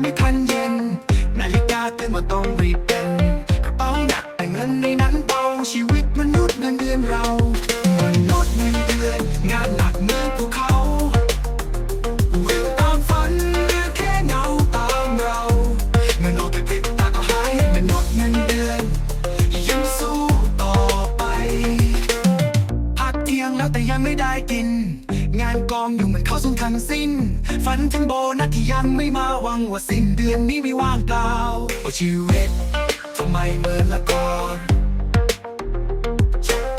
ไม่ทันเย็น นาฬิกาเตือนว่าต้องรีบเป็นกระเป๋าหนักแต่เงินในนั้นเบาชีวิตมนุษย์เงินเดือนเรามนุษย์เงินเดือนงานหนักเหมือนภูเขาวิ่งตามฝันหลือแค่เงาตามเราเงินออกไปปิดตาก็หายมนุษย์เงินเดือนยังสู้ต่อไปพักเที่ยงแล้วแต่ยังไม่ได้กิน งานกองอยู่เหมือนเข้าสู่ทางสิ้น ฝันถึงโบนัสที่ยังไม่มาหวังว่าสิ้นเดือนนี้ไม่ว่างเปล่าโอ้ชีวิตทำไมเหมือนละก่อน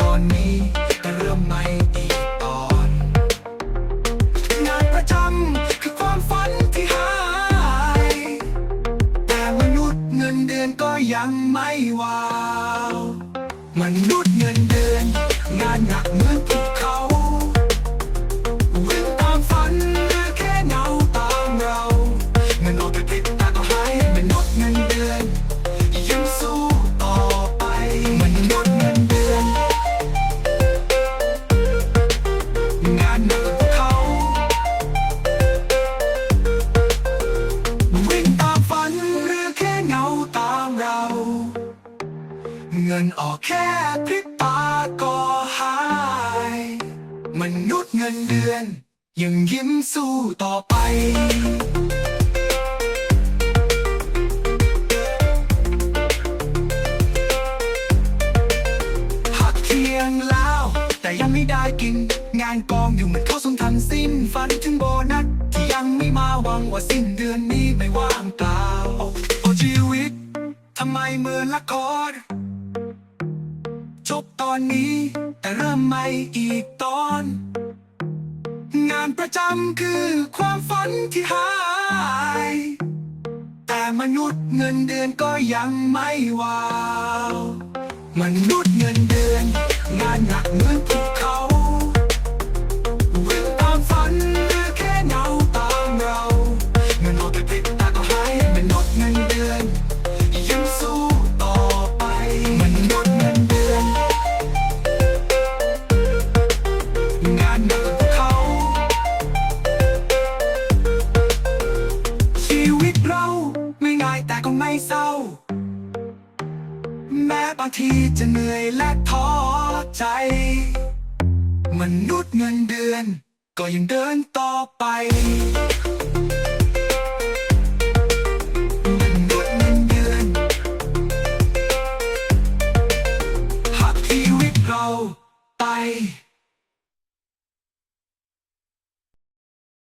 ตอนนี้แต่เริ่มใหม่อีกตอน งานประจำคือความฝันที่หาย แต่มนุษย์เงินเดือนก็ยังไม่วาวมนุษย์เงินเดือน งานหนักเหมือนภูเงินออกแค่พริบตาก็หาย มนุษย์เงินเดือน ยังยิ้มสู้ต่อไปหักเทียงแล้ว แต่ยังไม่ได้กิน งานกองอยู่เหมือนเขาสู่ทันสิ้นฝันถึงโบนัสที่ยังไม่มาหวังว่าสิ้นเดือนนี้ไม่ว่างเปล่าโอ้ชีวิตทำไมเหมือนละคร จบตอนนี้ แต่เริ่มใหม่อีกตอน งานประจำคือความฝันที่หาย แต่มนุษย์เงินเดือนก็ยังไม่วาว มนุษย์เงินเดือน งานหนักเหมือนภูเไม่เศร้า แม้บางทีจะเหนื่อยและท้อใจ มนุษย์เงินเดือน ก็ยังเดินต่อไปมนุษย์เงินเดือนหักชีวิตเราไป